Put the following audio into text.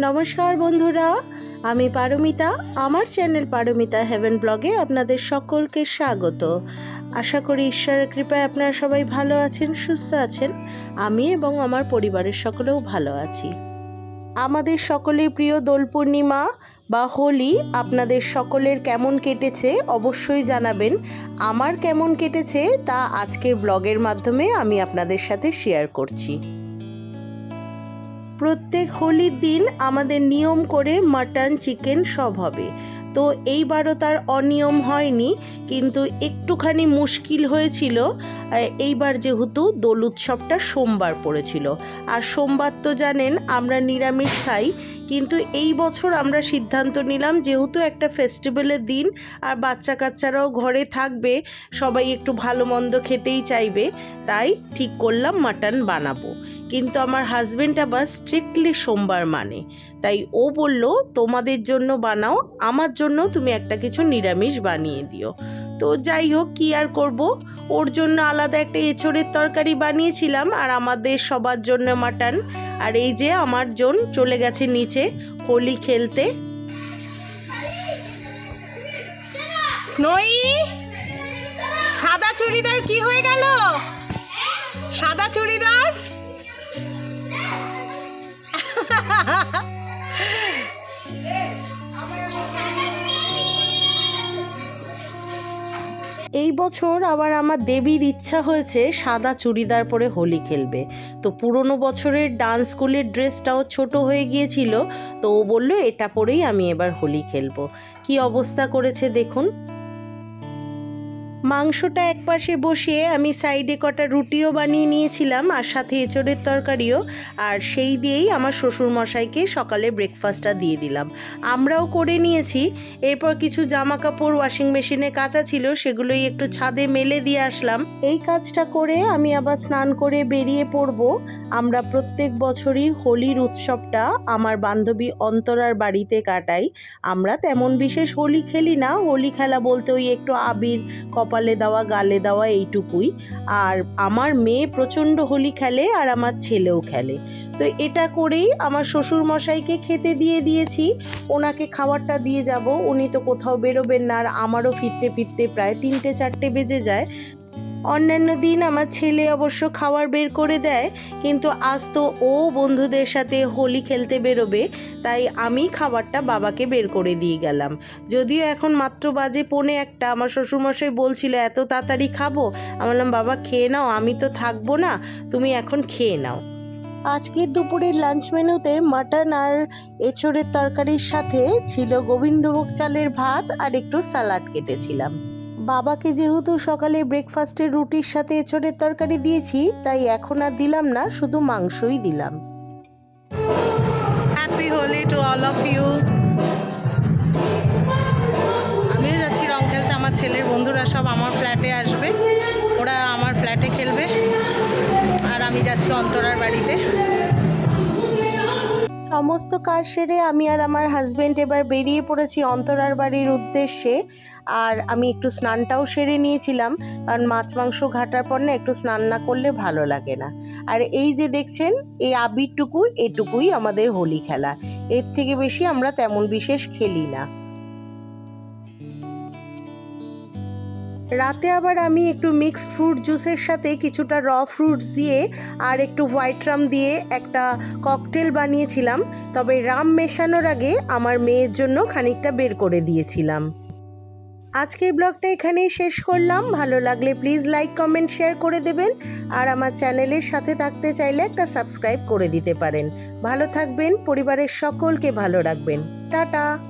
নমস্কার বন্ধুরা, আমি পারমিতা, আমার চ্যানেল পারমিতা হেভেন ব্লগে আপনাদের সকলকে স্বাগত। আশা করি ঈশ্বরের কৃপায় আপনারা সবাই ভালো আছেন, সুস্থ আছেন। আমি এবং আমার পরিবারের সকলেও ভালো আছি। আমাদের সকলের প্রিয় দোল পূর্ণিমা বা হোলি আপনাদের সকলের কেমন কেটেছে অবশ্যই জানাবেন। আমার কেমন কেটেছে তা আজকের ব্লগের মাধ্যমে আমি আপনাদের সাথে শেয়ার করছি। প্রত্যেক হোলির দিন আমাদের নিয়ম করে মাটন, চিকেন সব হবে। তো এইবারও তার অনিয়ম হয়নি, কিন্তু একটুখানি মুশকিল হয়েছিল। এইবার যেহেতু দোল উৎসবটা সোমবার পড়েছিল। আর সোমবার তো জানেন আমরা নিরামিষ খাই, কিন্তু এই বছর আমরা সিদ্ধান্ত নিলাম যেহেতু একটা ফেস্টিভ্যালের দিন, আর বাচ্চা কাচ্চারাও ঘরে থাকবে, সবাই একটু ভালো মন্দ খেতেই চাইবে, তাই ঠিক করলাম মাটন বানাবো। কিন্তু আমার হাজবেন্ড আবার স্ট্রিক্টলি সোমবার মানে। তাই ও বলল, তোমাদের জন্য বানাও, আমার জন্য তুমি একটা কিছু নিরামিষ বানিয়ে দিও। তো যাই হোক, কী আর করব? ওর জন্য আলাদা একটা এঁচড়ের তরকারি বানিয়েছিলাম, আর আমাদের সবার জন্য মাটন। আর এই যে আমার জন চলে গেছে নিচে হোলি খেলতে। সাদা চুড়িদার কি হয়ে গেল? সাদা চুড়িদার? এই বছর আবার আমার দেবীর ইচ্ছা হয়েছে সাদা চুড়িদার পরে হোলি খেলবে। তো পুরনো বছরের ডান্স স্কুলের ড্রেসটাও ছোট হয়ে গিয়েছিল, তো ও বলল, এটা পরেই আমি এবার হোলি খেলব। কি অবস্থা করেছে দেখুন। মাংসটা একপাশে বসিয়ে আমি সাইডে কটা রুটিও বানিয়ে নিয়েছিলাম আর সাথে এঁচড়ের তরকারিও। আর সেই দিয়েই আমার শ্বশুর মশাইকে সকালে ব্রেকফাস্টটা দিয়ে দিলাম। আমরাও করে নিয়েছি। এরপর কিছু জামা কাপড় ওয়াশিং মেশিনে কাঁচা ছিল, সেগুলোই একটু ছাদে মেলে দিয়ে আসলাম। এই কাজটা করে আমি আবার স্নান করে বেরিয়ে পড়ব। আমরা প্রত্যেক বছরই হোলির উৎসবটা আমার বান্ধবী অন্তরার বাড়িতে কাটাই। আমরা তেমন বিশেষ হোলি খেলি না। হোলি খেলা বলতে ওই একটু আবির কপালে দেওয়া, গালে দেওয়া এইটুকুই। আর আমার মেয়ে প্রচণ্ড হোলি খেলে আর আমার ছেলেও খেলে। তো এটা করেই আমার শ্বশুর মশাইকে খেতে দিয়ে দিয়েছি। ওনাকে খাবারটা দিয়ে যাব। উনি তো কোথাও বেরোবেন না আর আমারও ফিরতে ফিরতে প্রায় তিনটে চারটে বেজে যায়। অন্যান্য দিন আমার ছেলে অবশ্য খাবার বের করে দেয়, কিন্তু আজ তো ও বন্ধুদের সাথে হোলি খেলতে বেরোবে, তাই আমি খাবারটা বাবাকে বের করে দিয়ে গেলাম। যদিও এখন মাত্র বাজে পৌনে একটা, আমার শ্বশুরমশাই বলছিল, এত তাড়াতাড়ি খাব? আমি বললাম, বাবা, খেয়ে নাও, আমি তো থাকব না, তুমি এখন খেয়ে নাও। আজকের দুপুরের লাঞ্চ মেনুতে মাটন আর এঁচড়ের তরকারির সাথে ছিল গোবিন্দভোগ চালের ভাত আর একটু সালাড কেটেছিলাম। বাবাকে যেহেতু সকালে ব্রেকফাস্টের রুটির সাথে এঁচড়ের তরকারি দিয়েছি, তাই এখন আর দিলাম না, শুধু মাংসই দিলাম। Happy Holi to all of you আমিও যাচ্ছি রং খেলতে, আমার ছেলের বন্ধুরা সব আমার ফ্ল্যাটে আসবে। ওরা আমার ফ্ল্যাটে খেলবে। আর আমি যাচ্ছি অন্তরার বাড়িতে। সমস্ত কাজ সেরে আমি আর আমার হাজব্যান্ড এবার বেরিয়ে পড়েছি অন্তরার বাড়ির উদ্দেশ্যে। আর আমি একটু স্নানটাও সেরে নিয়েছিলাম। কারণ মাছ মাংস ঘাটার পর না একটু স্নান না করলে ভালো লাগে না। আর এই যে দেখছেন, এই আবিরটুকু, এটুকুই আমাদের হোলি খেলা। এর থেকে বেশি আমরা তেমন বিশেষ খেলি না। রাতে আবার আমি একটু মিক্সড ফ্রুট জুসের সাথে কিছুটা র ফ্রুটস দিয়ে আর একটু হোয়াইট রাম দিয়ে একটা ককটেল বানিয়েছিলাম। তবে রাম মেশানোর আগে আমার মেয়ের জন্য খানিকটা বের করে দিয়েছিলাম। আজকের ব্লগটা এখানেই শেষ করলাম। ভালো লাগলে প্লিজ লাইক কমেন্ট শেয়ার করে দেবেন। আর আমার চ্যানেলের সাথে থাকতে চাইলে একটা সাবস্ক্রাইব করে দিতে পারেন। ভালো থাকবেন, পরিবারের সকলকে ভালো রাখবেন। টাটা!